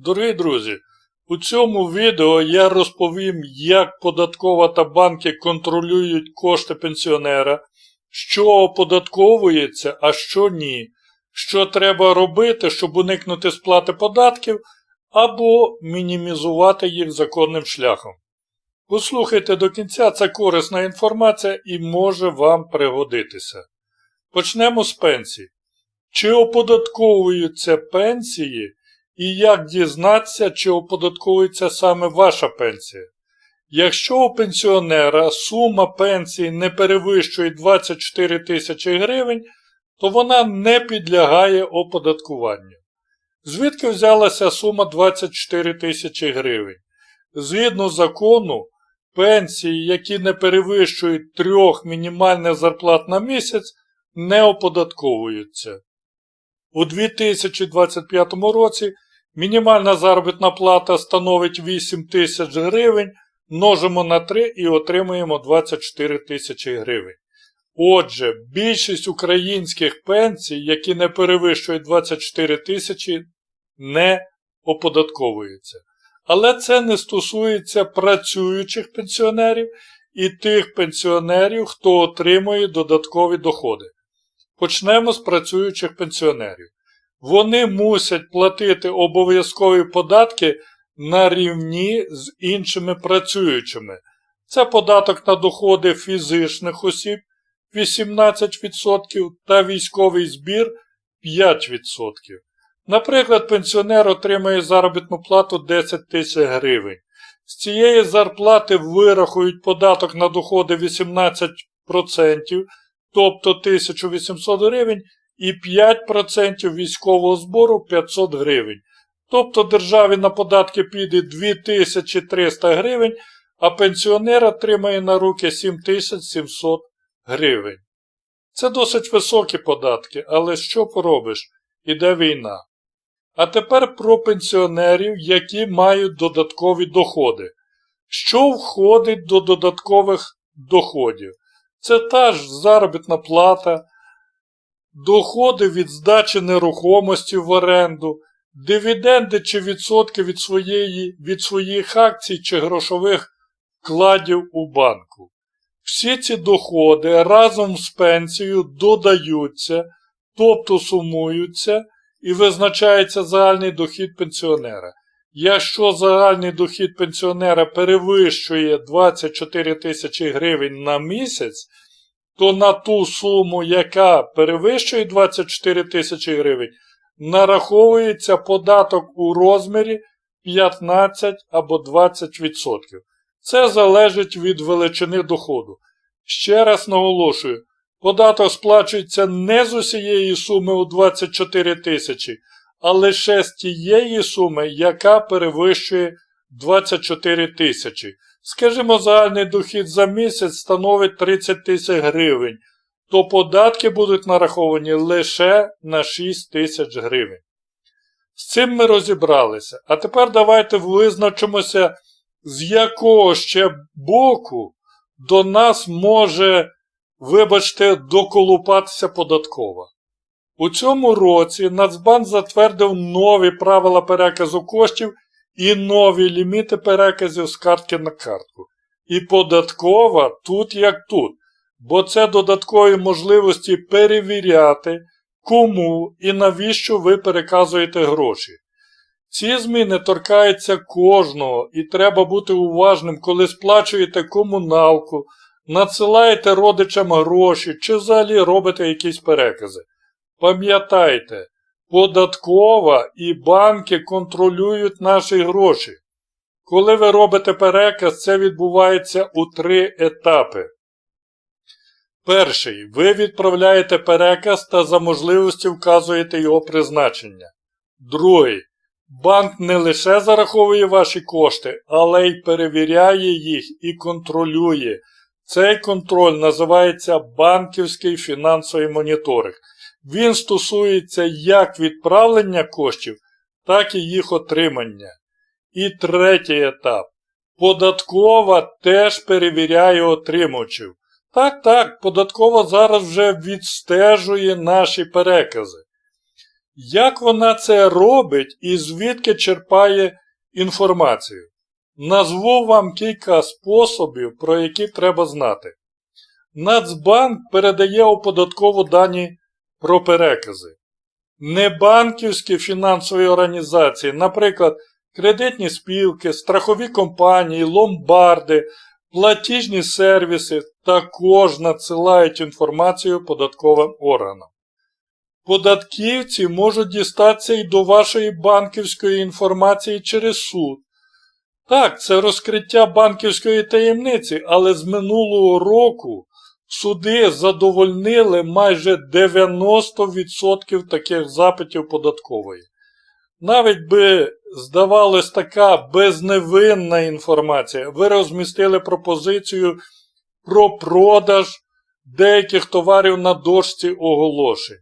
Дорогі друзі, у цьому відео я розповім, як податкова та банки контролюють кошти пенсіонера, що оподатковується, а що ні, що треба робити, щоб уникнути сплати податків або мінімізувати їх законним шляхом. Послухайте до кінця, це корисна інформація і може вам пригодитися. Почнемо з пенсій. Чи оподатковуються пенсії і як дізнатися, чи оподатковується саме ваша пенсія? Якщо у пенсіонера сума пенсії не перевищує 24 тисячі гривень, то вона не підлягає оподаткуванню. Звідки взялася сума 24 тисячі гривень? Згідно закону, пенсії, які не перевищують трьох мінімальних зарплат на місяць, не оподатковуються. У 2025 році мінімальна заробітна плата становить 8 тисяч гривень, множимо на 3 і отримуємо 24 тисячі гривень. Отже, більшість українських пенсій, які не перевищують 24 тисячі, не оподатковуються. Але це не стосується працюючих пенсіонерів і тих пенсіонерів, хто отримує додаткові доходи. Почнемо з працюючих пенсіонерів. Вони мусять платити обов'язкові податки на рівні з іншими працюючими. Це податок на доходи фізичних осіб 18% та військовий збір 5%. Наприклад, пенсіонер отримає заробітну плату 10 тисяч гривень. З цієї зарплати вирахують податок на доходи 18%, тобто 1800 гривень, і 5% військового збору 500 гривень. Тобто державі на податки піде 2300 гривень, а пенсіонер отримає на руки 7700 гривень. Це досить високі податки, але що поробиш? Іде війна. А тепер про пенсіонерів, які мають додаткові доходи. Що входить до додаткових доходів? Це та ж заробітна плата, доходи від здачі нерухомості в оренду, дивіденди чи відсотки від, своєї, від своїх акцій чи грошових вкладів у банку. Всі ці доходи разом з пенсією додаються, тобто сумуються і визначається загальний дохід пенсіонера. Якщо загальний дохід пенсіонера перевищує 24 тисячі гривень на місяць, то на ту суму, яка перевищує 24 тисячі гривень, нараховується податок у розмірі 15 або 20%. Це залежить від величини доходу. Ще раз наголошую, податок сплачується не з усієї суми у 24 тисячі, а лише з тієї суми, яка перевищує 24 тисячі. Скажімо, загальний дохід за місяць становить 30 тисяч гривень, то податки будуть нараховані лише на 6 тисяч гривень. З цим ми розібралися. А тепер давайте визначимося, з якого ще боку до нас може, вибачте, доколупатися податкова. У цьому році Нацбанк затвердив нові правила переказу коштів і нові ліміти переказів з картки на картку. І податкова тут як тут, бо це додаткові можливості перевіряти, кому і навіщо ви переказуєте гроші. Ці зміни торкаються кожного, і треба бути уважним, коли сплачуєте комуналку, надсилаєте родичам гроші чи взагалі робите якісь перекази. Пам'ятайте, податкова і банки контролюють наші гроші. Коли ви робите переказ, це відбувається у три етапи. Перший. Ви відправляєте переказ та за можливості вказуєте його призначення. Другий. Банк не лише зараховує ваші кошти, але й перевіряє їх і контролює. Цей контроль називається банківський фінансовий моніторинг. Він стосується як відправлення коштів, так і їх отримання. І третій етап. Податкова теж перевіряє отримувачів. Так, так, податкова зараз вже відстежує наші перекази. Як вона це робить і звідки черпає інформацію? Назву вам кілька способів, про які треба знати. Нацбанк передає у податкову дані про перекази. Небанківські фінансові організації, наприклад, кредитні спілки, страхові компанії, ломбарди, платіжні сервіси також надсилають інформацію податковим органам. Податківці можуть дістатися і до вашої банківської інформації через суд. Так, це розкриття банківської таємниці, але з минулого року суди задовольнили майже 90% таких запитів податкової. Навіть би здавалось така безневинна інформація, ви розмістили пропозицію про продаж деяких товарів на дошці оголошень.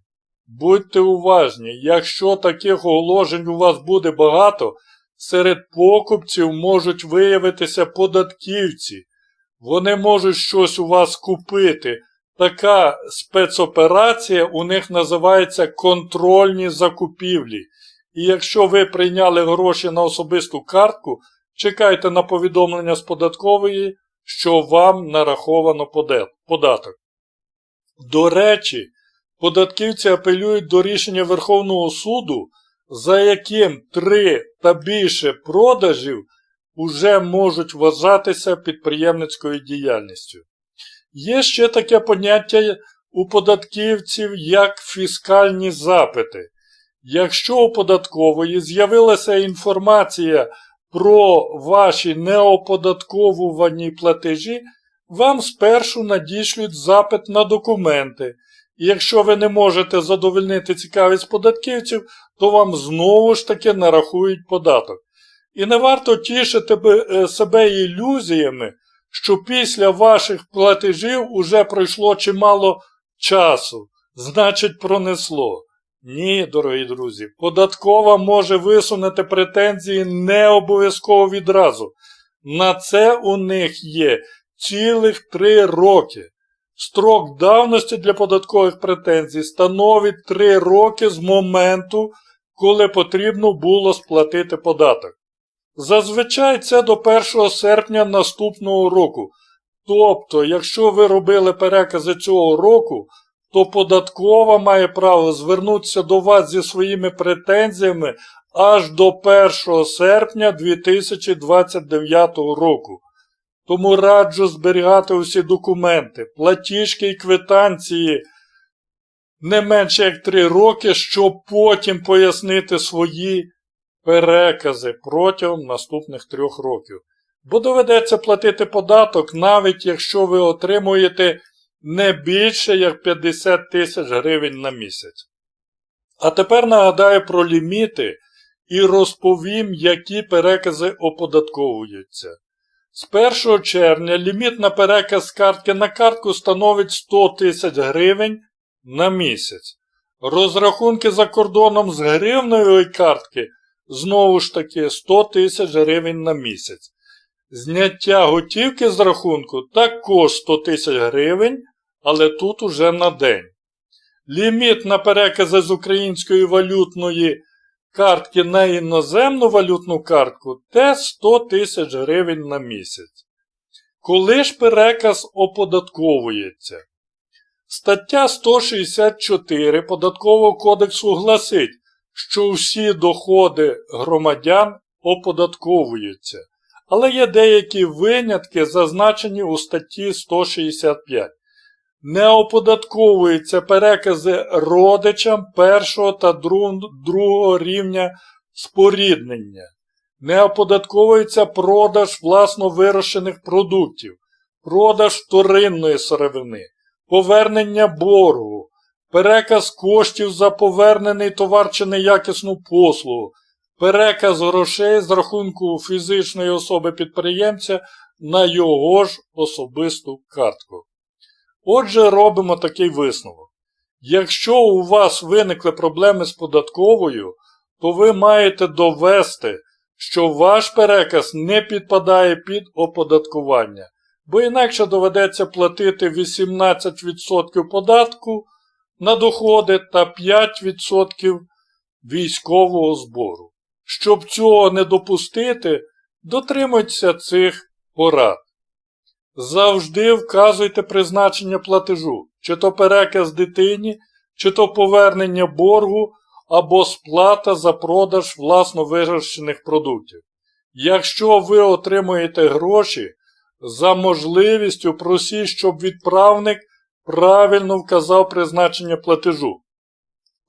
Будьте уважні, якщо таких оголошень у вас буде багато, серед покупців можуть виявитися податківці. Вони можуть щось у вас купити. Така спецоперація у них називається контрольні закупівлі. І якщо ви прийняли гроші на особисту картку, чекайте на повідомлення з податкової, що вам нараховано податок. До речі, податківці апелюють до рішення Верховного суду, за яким три та більше продажів уже можуть вважатися підприємницькою діяльністю. Є ще таке поняття у податківців, як фіскальні запити. Якщо у податкової з'явилася інформація про ваші неоподатковувані платежі, вам спершу надішлють запит на документи. І якщо ви не можете задовольнити цікавість податківців, то вам знову ж таки нарахують податок. І не варто тішити е, себе ілюзіями, що після ваших платежів уже пройшло чимало часу, значить, пронесло. Ні, дорогі друзі, податкова може висунути претензії не обов'язково відразу. На це у них є цілих три роки. Строк давності для податкових претензій становить 3 роки з моменту, коли потрібно було сплатити податок. Зазвичай це до 1 серпня наступного року. Тобто, якщо ви робили перекази цього року, то податкова має право звернутися до вас зі своїми претензіями аж до 1 серпня 2029 року. Тому раджу зберігати усі документи, платіжки і квитанції не менше як 3 роки, щоб потім пояснити свої перекази протягом наступних 3 років. Бо доведеться платити податок, навіть якщо ви отримуєте не більше як 50 тисяч гривень на місяць. А тепер нагадаю про ліміти і розповім, які перекази оподатковуються. З 1 червня ліміт на переказ картки на картку становить 100 тисяч гривень на місяць. Розрахунки за кордоном з гривневої картки знову ж таки 100 тисяч гривень на місяць. Зняття готівки з рахунку також 100 тисяч гривень, але тут уже на день. Ліміт на перекази з української валютної картки на іноземну валютну картку те 100 тисяч гривень на місяць. Коли ж переказ оподатковується? Стаття 164 Податкового кодексу гласить, що всі доходи громадян оподатковуються. Але є деякі винятки, зазначені у статті 165 не оподатковуються перекази родичам першого та другого рівня споріднення, не оподатковується продаж власно вирощених продуктів, продаж вторинної сировини, повернення боргу, переказ коштів за повернений товар чи неякісну послугу, переказ грошей з рахунку фізичної особи підприємця на його ж особисту картку. Отже, робимо такий висновок. Якщо у вас виникли проблеми з податковою, то ви маєте довести, що ваш переказ не підпадає під оподаткування, бо інакше доведеться платити 18% податку на доходи та 5% військового збору. Щоб цього не допустити, дотримуйтеся цих порад. Завжди вказуйте призначення платежу, чи то переказ дитині, чи то повернення боргу або сплата за продаж власно вирощених продуктів. Якщо ви отримуєте гроші, за можливістю просіть, щоб відправник правильно вказав призначення платежу.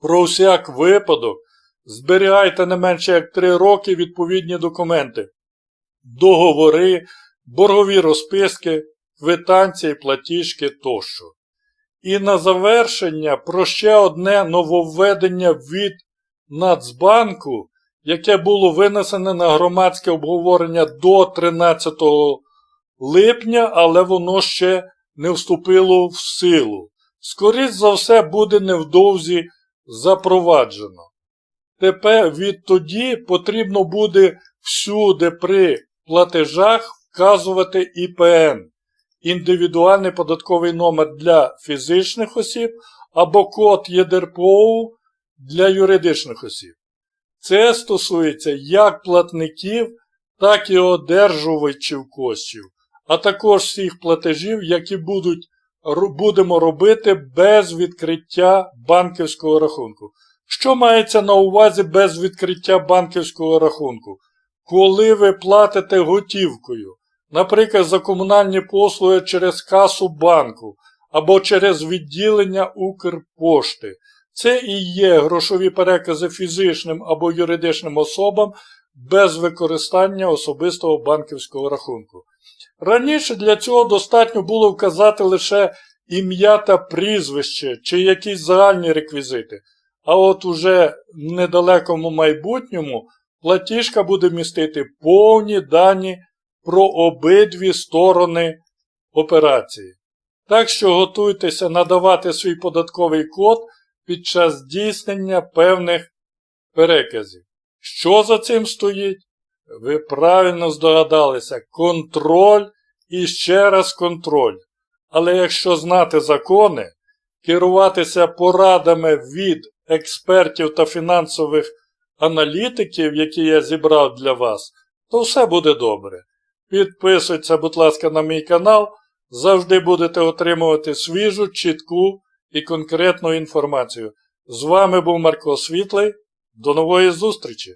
Про всяк випадок зберігайте не менше як 3 роки відповідні документи, договори, боргові розписки, квитанції, платіжки тощо. І на завершення про ще одне нововведення від Нацбанку, яке було винесене на громадське обговорення до 13 липня, але воно ще не вступило в силу. Скоріше за все, буде невдовзі запроваджено. Тепер відтоді потрібно буде всюди при платежах вказувати ІПН індивідуальний податковий номер для фізичних осіб або код ЄДРПОУ для юридичних осіб. Це стосується як платників, так і одержувачів коштів, а також всіх платежів, які будуть, будемо робити без відкриття банківського рахунку. Що мається на увазі без відкриття банківського рахунку? Коли ви платите готівкою, наприклад, за комунальні послуги через касу банку або через відділення Укрпошти. Це і є грошові перекази фізичним або юридичним особам без використання особистого банківського рахунку. Раніше для цього достатньо було вказати лише ім'я та прізвище чи якісь загальні реквізити. А от уже в недалекому майбутньому платіжка буде містити повні дані про обидві сторони операції. Так що готуйтеся надавати свій податковий код під час здійснення певних переказів. Що за цим стоїть? Ви правильно здогадалися, контроль і ще раз контроль. Але якщо знати закони, керуватися порадами від експертів та фінансових аналітиків, які я зібрав для вас, то все буде добре. Підписуйтеся, будь ласка, на мій канал. Завжди будете отримувати свіжу, чітку і конкретну інформацію. З вами був Марко Світлий. До нової зустрічі!